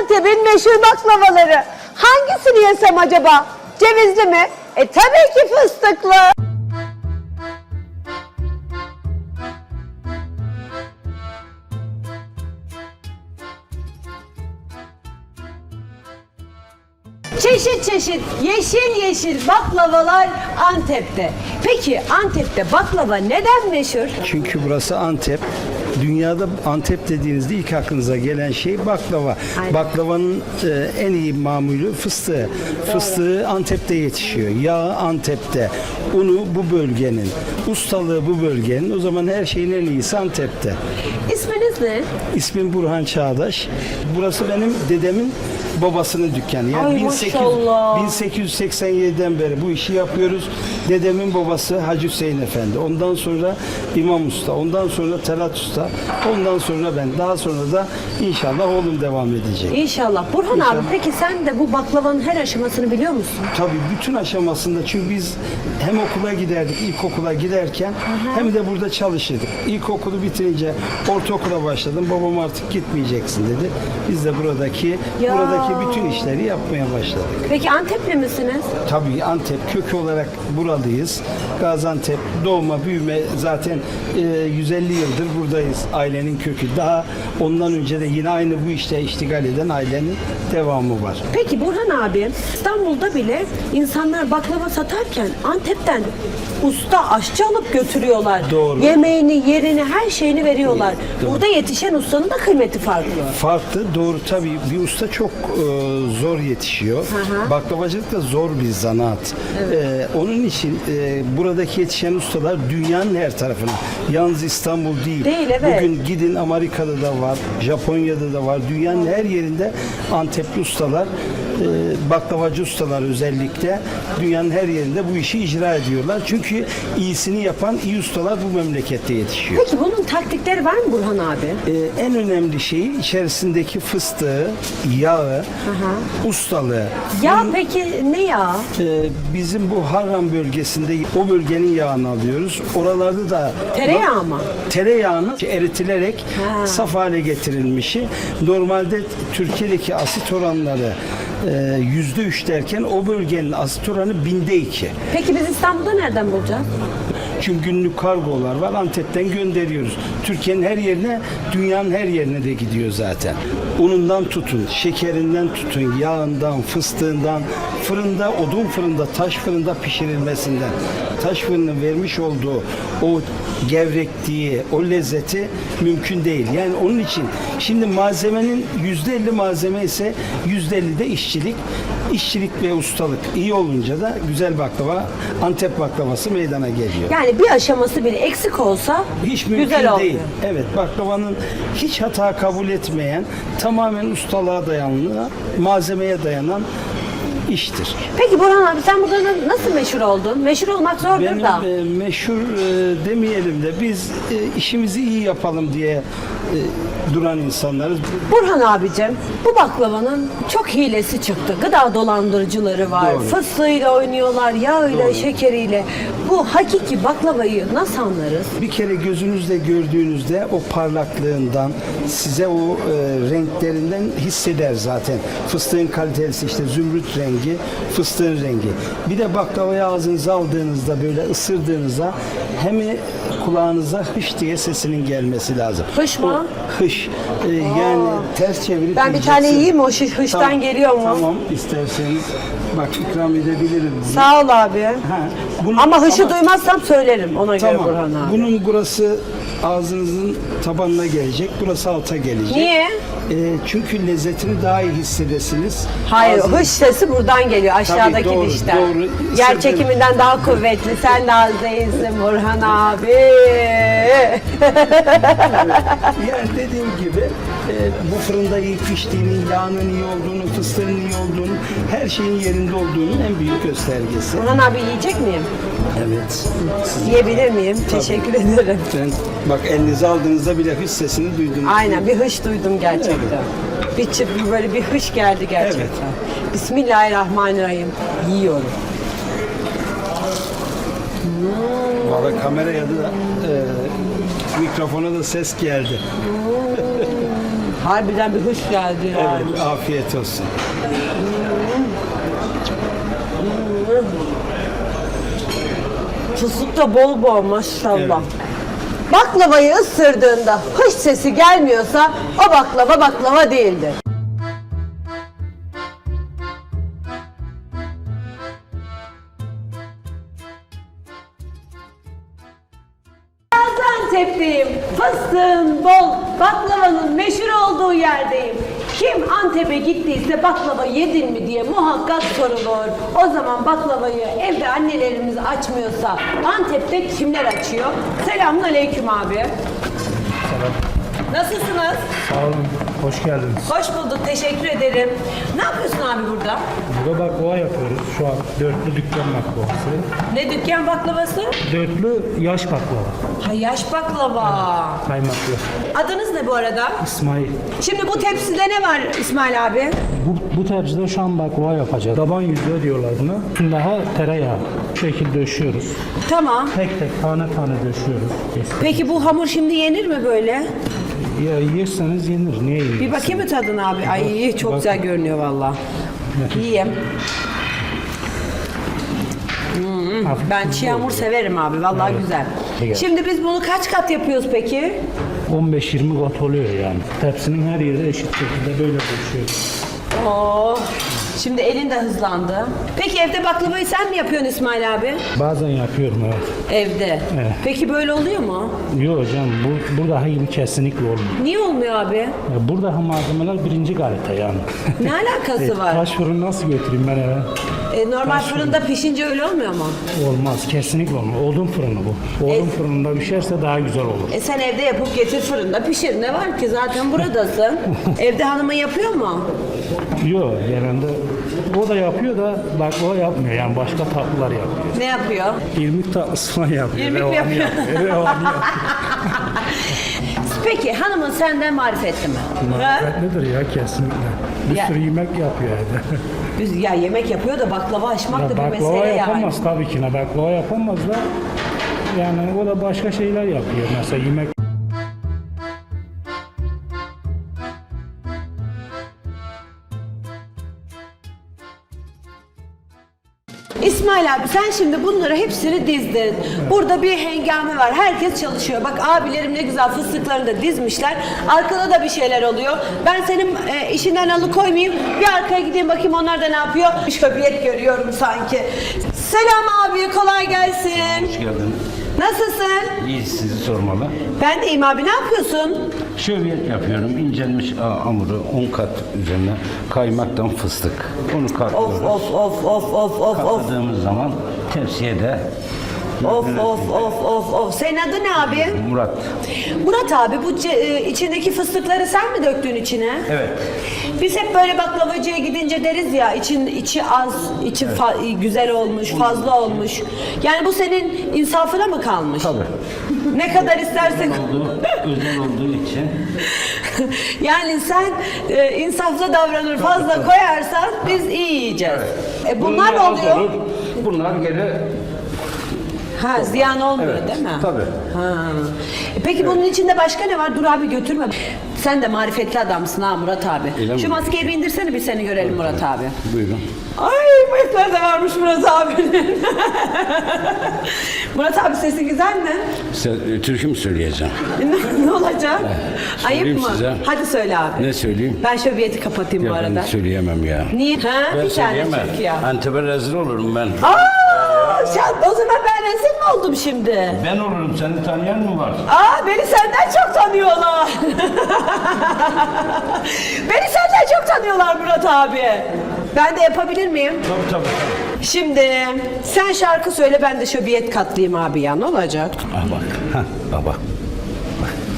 Antep'in meşhur baklavaları. Hangisini yesem acaba? Cevizli mi? E tabii ki fıstıklı. Çeşit çeşit yeşil yeşil baklavalar Antep'te. Peki Antep'te baklava neden meşhur? Çünkü burası Antep. Dünyada Antep dediğinizde ilk aklınıza gelen şey baklava. Aynen. Baklavanın e, en iyi mamulü fıstığı. Fıstığı Antep'te yetişiyor. Yağı Antep'te. Unu bu bölgenin. Ustalığı bu bölgenin. O zaman her şeyin en iyisi Antep'te. İsminiz ne? İsmim Burhan Çağdaş. Burası benim dedemin babasının dükkanı. Yani Ay 1800 maşallah. 1887'den beri bu işi yapıyoruz. Dedemin babası Hacı Hüseyin Efendi. Ondan sonra İmam Usta. Ondan sonra Telat Usta. Ondan sonra ben. Daha sonra da inşallah oğlum devam edecek. İnşallah. Burhan İnşallah. abi peki sen de bu baklavanın her aşamasını biliyor musun? Tabii bütün aşamasında çünkü biz hem okula giderdik, ilkokula giderken hem de burada çalışırdık. İlkokulu bitirince ortaokula başladım. Babam artık gitmeyeceksin dedi. Biz de buradaki Ya. buradaki bütün işleri yapmaya başladık. Peki Antepli misiniz? Tabii Antep kökü olarak buralıyız. Gaziantep doğma büyüme zaten e, 150 yıldır buradayız ailenin kökü. Daha ondan önce de yine aynı bu işte iştigal eden ailenin devamı var. Peki Burhan abi İstanbul'da bile insanlar baklava satarken Antep'ten usta aşçı alıp götürüyorlar. Doğru. Yemeğini, yerini, her şeyini veriyorlar. Burada yetişen ustanın da kıymeti farklı. Farklı doğru tabii bir usta çok e, zor yetişiyor. hı. Baklavacılık da zor bir zanaat. E, onun için e, buradaki yetişen ustalar dünyanın her tarafına. Yalnız İstanbul değil. Değil, evet. Bugün gidin Amerika'da da var, Japonya'da da var. Dünyanın her yerinde Antepli ustalar, baklavacı ustalar özellikle dünyanın her yerinde bu işi icra ediyorlar. Çünkü iyisini yapan iyi ustalar bu memlekette yetişiyor. Peki bunun taktikleri var mı Burhan abi? Ee, en önemli şeyi içerisindeki fıstığı, yağı, ustalığı. Ya peki ne ya? Ee, bizim bu Harran bölgesinde o bölgenin yağını alıyoruz. Oralarda da Tereyağı mı? tereyağını eritilerek Ha. saf hale getirilmişi. Normalde Türkiye'deki asit oranları e, yüzde üç derken o bölgenin asit oranı binde iki. Peki biz İstanbul'da nereden bulacağız? Çünkü günlük kargolar var. Antep'ten gönderiyoruz. Türkiye'nin her yerine, dünyanın her yerine de gidiyor zaten. Unundan tutun, şekerinden tutun, yağından, fıstığından, fırında, odun fırında, taş fırında pişirilmesinden, taş fırının vermiş olduğu o gevrekliği, o lezzeti mümkün değil. Yani onun için şimdi malzemenin yüzde elli malzeme ise yüzde elli de işçilik. İşçilik ve ustalık iyi olunca da güzel baklava, Antep baklavası meydana geliyor. Yani bir aşaması bile eksik olsa Hiç mümkün güzel olmuyor. değil. Evet baklavanın hiç hata kabul etmeyen, tamamen ustalığa dayanlı, malzemeye dayanan iştir. Peki Burhan abi sen burada na- nasıl meşhur oldun? Meşhur olmak zordur Benim da. e, meşhur e, demeyelim de biz e, işimizi iyi yapalım diye duran insanlarız. Burhan abicim bu baklavanın çok hilesi çıktı. Gıda dolandırıcıları var. Doğru. Fıstığıyla oynuyorlar, yağıyla, şekeriyle. Bu hakiki baklavayı nasıl anlarız? Bir kere gözünüzle gördüğünüzde o parlaklığından, size o e, renklerinden hisseder zaten. Fıstığın kalitesi işte zümrüt rengi, fıstığın rengi. Bir de baklavayı ağzınıza aldığınızda böyle ısırdığınızda hem kulağınıza hış diye sesinin gelmesi lazım. Hış mı? O hış. E, yani ters çevirip Ben bir tane yiyeceksin. yiyeyim mi? O şiş- hıştan geliyor mu? Tamam isterseniz bak ikram edebilirim. Sağ ol abi. Ha, bunu- Ama hışı duymazsam söylerim ona göre Tamam. Burhan abi. Bunun burası ağzınızın tabanına gelecek. Burası alta gelecek. Niye? Ee, çünkü lezzetini daha iyi hissedesiniz. Hayır, Ağzınız- hış sesi buradan geliyor aşağıdaki doğru, dişten. doğru. Yer çekiminden daha kuvvetli. Sen de az değilsin Burhan abi. Yani dediğim gibi e, bu fırında iyi piştiğini, yağının iyi olduğunu, fıstığın iyi olduğunu, her şeyin yerinde olduğunun en büyük göstergesi. Burhan abi yiyecek miyim? Evet. Yiyebilir miyim? Teşekkür ederim. Ben, bak elinize aldığınızda bile hış sesini duydunuz. Aynen bir hış duydum gerçekten. Bir çıp böyle bir hış geldi gerçekten. Evet. Bismillahirrahmanirrahim. Yiyorum. Valla kameraya da e, mikrofona da ses geldi. Harbiden bir hoş geldi yani. Evet, afiyet olsun. Fıstık da bol bol maşallah. Baklavayı ısırdığında hış sesi gelmiyorsa o baklava baklava değildir. Gaziantep'teyim. Fıstığın bol, baklavanın meşhur olduğu yerdeyim. Kim Antep'e gittiyse baklava yedin mi diye muhakkak sorulur. O zaman baklavayı evde annelerimiz açmıyorsa Antep'te kimler açıyor? Selamun aleyküm abi. Nasılsınız? Sağ olun, hoş geldiniz. Hoş bulduk, teşekkür ederim. Ne yapıyorsun abi burada? Burada baklava yapıyoruz. Şu an dörtlü dükkan baklavası. Ne dükkan baklavası? Dörtlü yaş baklava, Ha yaş baklava. kaymaklı. Adınız ne bu arada? İsmail. Şimdi bu tepside ne var İsmail abi? Bu, bu tepside şu an baklava yapacağız. Taban yüzüğü diyorlar buna. Üstünde tereyağı. Bu şekilde döşüyoruz. Tamam. Tek tek tane tane döşüyoruz. Peki bu hamur şimdi yenir mi böyle? Ya yerseniz yenir. Niye yenir? Bir bakayım mı tadına abi? Ay çok Bak. güzel görünüyor valla. Yiyeyim. Hafif Ben çiğ hamur severim abi. Vallahi Evet. güzel. Güzel. Şimdi biz bunu kaç kat yapıyoruz peki? 15-20 kat oluyor yani. Tepsinin her yeri eşit şekilde böyle döşüyoruz. Oo. Şimdi elin de hızlandı. Peki evde baklavayı sen mi yapıyorsun İsmail abi? Bazen yapıyorum evet. Evde. Evet. Peki böyle oluyor mu? Yok hocam bu, burada gibi kesinlikle olmuyor. Niye olmuyor abi? Ya Burada malzemeler birinci kalite yani. Ne alakası var? Taş fırın nasıl götüreyim ben eve? E, normal fırında pişince öyle olmuyor mu? Olmaz, kesinlikle olmaz. Odun fırını bu. Odun fırında pişerse daha güzel olur. E sen evde yapıp getir fırında pişir. Ne var ki zaten buradasın. evde hanımın yapıyor mu? Yok, genelde o da yapıyor da baklava yapmıyor. Yani başka tatlılar yapıyor. Ne yapıyor? İrmik tatlısı falan yapıyor. İrmik mi revani yapıyor? revani yapıyor. Peki hanımın senden marifetli mi? Ha? Nedir ya kesinlikle. Bir Ya- sürü yemek yapıyor evde. Biz ya yemek yapıyor da baklava açmak Ya da bir baklava mesele yapamaz yani. tabii ki. ne Baklava yapamaz da yani o da başka şeyler yapıyor. Mesela yemek İsmail abi sen şimdi bunları hepsini dizdin. Burada bir hengame var. Herkes çalışıyor. Bak abilerim ne güzel fıstıklarını da dizmişler. Arkada da bir şeyler oluyor. Ben senin e, işinden alıkoymayayım. Bir arkaya gideyim bakayım onlar da ne yapıyor. Bir şöbiyet görüyorum sanki. Selam abi kolay gelsin. Hoş geldin. Nasılsın? İyi sizi sormalı. Ben deyim abi ne yapıyorsun? Şöbiyet yapıyorum. İncelmiş hamuru 10 kat üzerine kaymaktan fıstık. Onu katlıyoruz. of of of of of of Katladığımız zaman tepsiye de of of of of of. Senin adı ne abi? Murat. Murat abi bu ce- e, içindeki fıstıkları sen mi döktün içine? Evet. Biz hep böyle baklavacıya gidince deriz ya için içi az, içi fa- güzel olmuş, fazla olmuş. Yani bu senin insafına mı kalmış? Tabii. Ne kadar istersen. Olduğu, özel olduğu için yani sen e, insaflı davranır, fazla koyarsan biz iyi yiyeceğiz. E, bunlar oluyor? olur, Bunlar geri Ha ziyan olmuyor Evet, değil mi? tabii. Ha. E, Peki bunun içinde başka ne var? Dur abi götürme. Sen de marifetli adamsın ha Murat abi. Öyle Şu maskeyi bir indirsene bir seni görelim Murat abi. buyurun. Ay bıyıkları da varmış Murat abinin. Murat abi sesi güzel mi? Size, türkü mü söyleyeceğim? ne, ne olacak? Ayıp söyleyeyim mı? size. Hadi söyle abi. Ne söyleyeyim? Ben şöbiyeti kapatayım bu Ya ben arada. söyleyemem ya. Niye? Ha? Ben bir tane söyleyemem. ya. Antep'e rezil olurum ben. Aa, şan- o zaman ben rezil mi oldum şimdi? Ben olurum. Seni tanıyan mı var? Aa beni senden çok tanıyorlar. beni senden çok tanıyorlar Murat abi. Ben de yapabilir miyim? Tabii tabii. Şimdi sen şarkı söyle ben de şöbiyet katlayayım abi ya ne olacak? Ah bak. Hah, baba.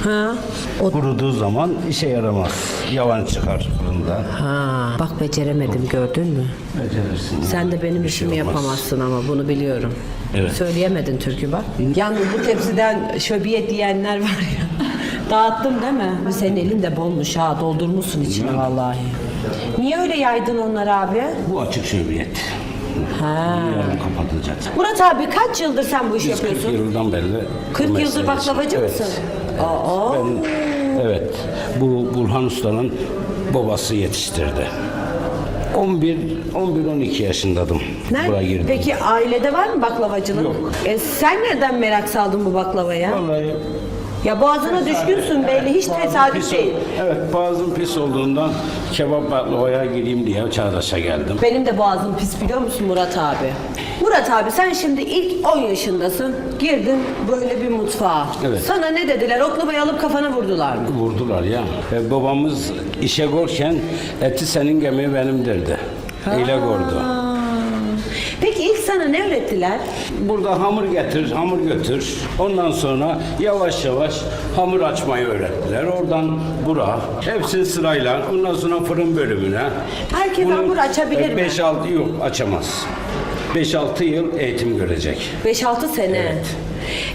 Ha? O... Kuruduğu zaman işe yaramaz. Yavan çıkar fırından. Ha, bak beceremedim gördün mü? Becerirsin. Sen de benim Bir şey işimi olmaz. yapamazsın ama bunu biliyorum. Evet. Söyleyemedin türkü bak. Yalnız bu tepsiden şöbiyet diyenler var ya. Dağıttım değil mi? Senin elin de bolmuş ha doldurmuşsun içine vallahi. Niye öyle yaydın onları abi? Bu açık şöbiyet. Ha. Yarın kapatılacak. Murat abi kaç yıldır sen bu işi Biz 40 yapıyorsun? yıldan beri 40 bu yıldır baklavacı evet. mısın? Aa. Ben, evet. Bu Burhan Usta'nın babası yetiştirdi. 11 11 12 yaşındaydım. Nerede? Buraya girdim. Peki ailede var mı baklavacılık? Yok. E, sen nereden merak saldın bu baklavaya? Vallahi Ya boğazına düşkünsün belli hiç tesadüf değil. evet boğazım pis olduğundan kebap baklavaya gireyim diye Çağdaş'a geldim. Benim de boğazım pis biliyor musun Murat abi? Murat abi sen şimdi ilk 10 yaşındasın. Girdin böyle bir mutfağa. Evet. Sana ne dediler? Oklamayı alıp kafana vurdular mı? Vurdular ya. E, babamız işe gorken eti senin gemi benim derdi. Eyle gordu. Peki ilk sana ne öğrettiler? Burada hamur getir, hamur götür. Ondan sonra yavaş yavaş hamur açmayı öğrettiler. Oradan bura, hepsini sırayla. Ondan sonra fırın bölümüne. Herkes hamur açabilir mi? 5-6 yok açamaz. 5-6 yıl eğitim görecek. 5-6 sene.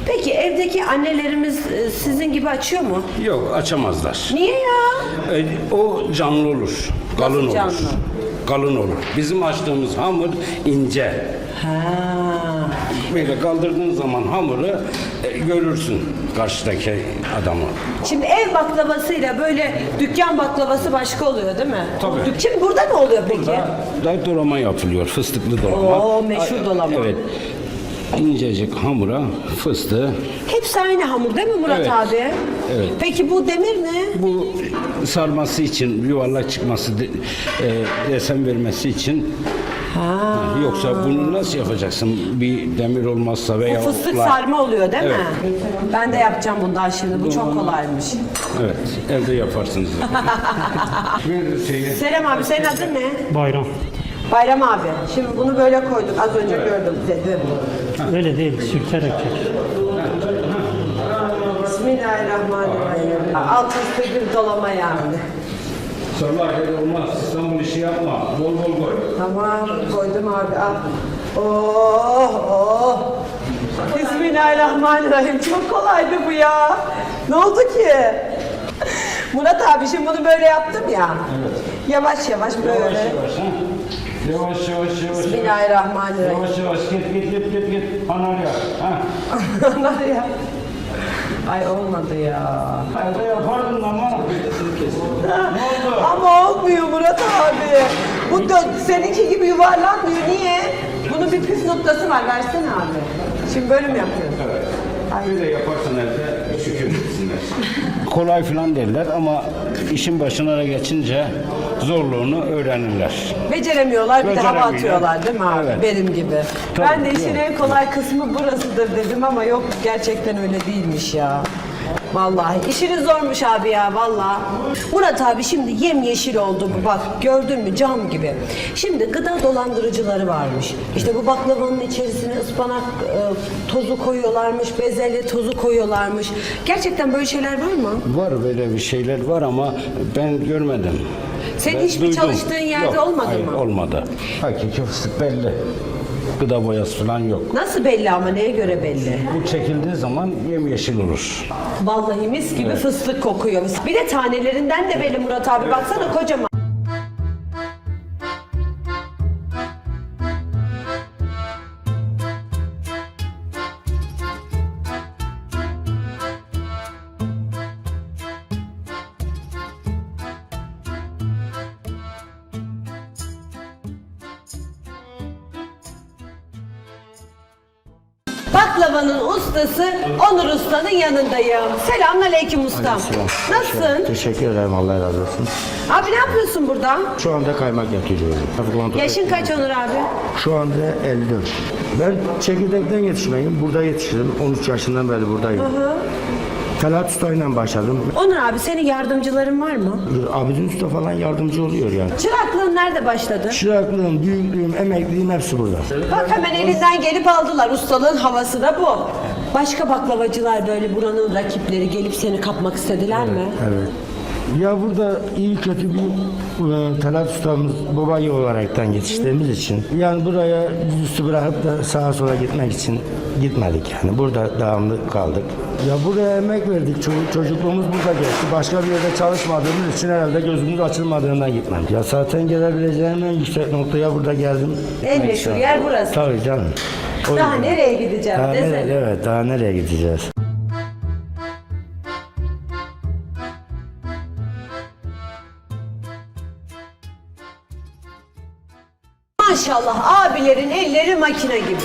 Peki evdeki annelerimiz e, sizin gibi açıyor mu? Yok açamazlar. Niye ya? E, O canlı olur, kalın olur. canlı? Kalın olur. Bizim açtığımız hamur ince. Ha. Böyle kaldırdığın zaman hamuru e, görürsün karşıdaki adamı. Şimdi ev baklavasıyla böyle dükkan baklavası başka oluyor değil mi? Tabii. Dük- Şimdi burada ne oluyor peki? Da dolama yapılıyor, fıstıklı dolama. Oo, meşhur dolama. Evet. İncecik hamura fıstığı. Hepsi aynı hamur değil mi Murat Evet. abi? Evet. Peki bu demir ne? Bu sarması için, yuvarlak çıkması, de, e, desen vermesi için. Ha. Yoksa bunu nasıl yapacaksın? Bir demir olmazsa Bu veya fıstık oklar- sarma oluyor değil mi? Ben de yapacağım bundan şimdi. Bu çok kolaymış. Evet, evde yaparsınız. Bir şeyi. Selam abi senin adın ne? Bayram. Bayram abi. Şimdi bunu böyle koyduk. Az önce gördüm dedim. Öyle değil, sürterek çek. Bismillahirrahmanirrahim. Alt üstü bir dolama yani. Sabah öyle olmaz. İstanbul işi yapma. Bol bol koy. Tamam koydum abi al. Oh oh. Bismillahirrahmanirrahim. Çok kolaydı bu ya. Ne oldu ki? Murat abi şimdi bunu böyle yaptım ya. Yavaş yavaş böyle. Yavaş yavaş ha. Yavaş yavaş yavaş. Bismillahirrahmanirrahim. Yavaş yavaş git git git git git. Anarya. Ha. Onlar ya. Ay olmadı ya. Evde yapardın ama. ne oldu? Ama olmuyor Murat abi. Bu da seninki gibi yuvarlanmıyor. Niye? Bunun bir püf noktası var. Versene abi. Şimdi böyle mi yapıyorsun? Evet. Böyle yaparsan evde şükür etsinler. Kolay falan derler ama işin başına da geçince zorluğunu öğrenirler. Beceremiyorlar bir de hava Beceremiyor. atıyorlar değil mi abi? Evet. Benim gibi. Tabii, ben de işin en kolay kısmı burasıdır dedim ama yok gerçekten öyle değilmiş ya. Vallahi işiniz zormuş abi ya vallahi. Murat abi şimdi yemyeşil oldu bu bak gördün mü cam gibi. Şimdi gıda dolandırıcıları varmış. İşte bu baklavanın içerisine ıspanak e, tozu koyuyorlarmış, bezelye tozu koyuyorlarmış. Gerçekten böyle şeyler var mı? Var böyle bir şeyler var ama ben görmedim. Senin Ben hiçbir duydum. çalıştığın yerde olmadı hayır, mı? olmadı. Hakiki fıstık belli. Gıda boyası falan yok. Nasıl belli ama neye göre belli? Bu çekildiği zaman yemyeşil olur. Vallahi mis gibi fıstık kokuyor. Bir de tanelerinden de belli Murat abi. Baksana kocaman. Baklavanın ustası Onur Usta'nın yanındayım. Selamünaleyküm ustam. Nasılsın? Teşekkür ederim Allah razı olsun. Abi ne yapıyorsun burada? Şu anda kaymak yapıyorum. Yaşın kaç Onur abi? Şu anda 54. Ben çekirdekten yetişmeyim. Burada yetiştim. 13 yaşından beri buradayım. Talat Usta'yla başladım. Onur abi senin yardımcıların var mı? Abidin Usta falan yardımcı oluyor yani. Çıraklığın nerede başladı? Çıraklığım, büyüklüğüm, emekliliğim hepsi burada. Bak hemen elinden gelip aldılar. Ustalığın havası da bu. Başka baklavacılar böyle buranın rakipleri gelip seni kapmak istediler mi? Evet. Ya burada iyi kötü bir e, Talat ustamız babayı olaraktan yetiştiğimiz için yani buraya üstü bırakıp da sağa sola gitmek için gitmedik yani burada devamlı kaldık. Ya buraya emek verdik çocuk, çocukluğumuz burada geçti. Başka bir yerde çalışmadığımız için herhalde gözümüz açılmadığından gitmedik. Ya zaten gelebileceğim en yüksek noktaya burada geldim. En meşhur yer burası. Tabii canım. O Daha yüzden. nereye gideceğim Daha desene. nereye, evet daha nereye gideceğiz? Maşallah abilerin elleri makine gibi.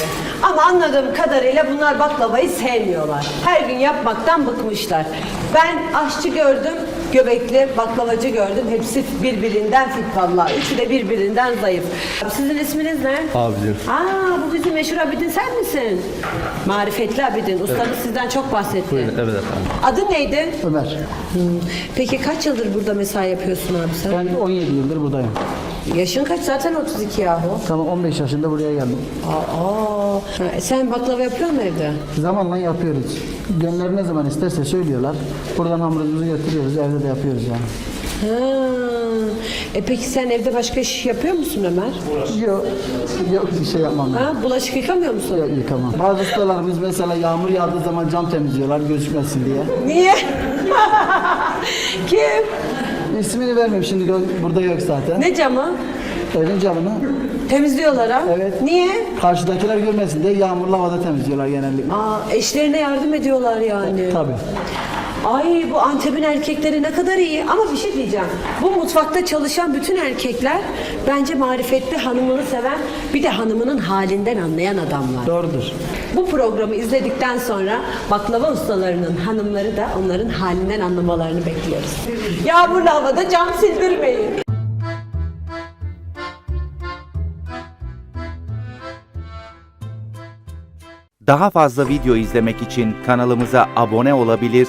Ama anladığım kadarıyla bunlar baklavayı sevmiyorlar. Her gün yapmaktan bıkmışlar. Ben aşçı gördüm, göbekli baklavacı gördüm. Hepsi birbirinden fit vallahi. Üçü de birbirinden zayıf. Sizin isminiz ne? Abidin. Aa bu bizim meşhur Abidin sen misin? Marifetli Abidin. Ustanız sizden çok bahsetti. Buyurun, evet efendim. Adın neydi? Ömer. Peki kaç yıldır burada mesai yapıyorsun abi sen? Ben 17 yıldır buradayım. Yaşın kaç? Zaten 32 yahu. Tamam 15 yaşında buraya geldim. Aa, ha, sen baklava yapıyor musun evde? Zamanla yapıyoruz. Gönülleri ne zaman isterse söylüyorlar. Buradan hamurumuzu götürüyoruz, evde de yapıyoruz yani. Ha. E peki sen evde başka iş yapıyor musun Ömer? Yok, yok bir şey yapmam ben. Ha, bulaşık yıkamıyor musun? Yok, yıkamam. Bazı ustalarımız mesela yağmur yağdığı zaman cam temizliyorlar gözükmesin diye. Niye? Kim? İsmini vermeyeyim şimdi gö- burada yok zaten. Ne camı? Evin camını Temizliyorlar ha? Evet. Niye? karşıdakiler görmesin diye yağmurlu havada temizliyorlar genellikle. Aa, eşlerine yardım ediyorlar yani. Tabii. Ay bu Antep'in erkekleri ne kadar iyi. Ama bir şey diyeceğim. Bu mutfakta çalışan bütün erkekler bence marifetli hanımını seven bir de hanımının halinden anlayan adamlar. Doğrudur. Bu programı izledikten sonra baklava ustalarının hanımları da onların halinden anlamalarını bekliyoruz. Yağmurlu havada cam sildirmeyin. Daha fazla video izlemek için kanalımıza abone olabilir,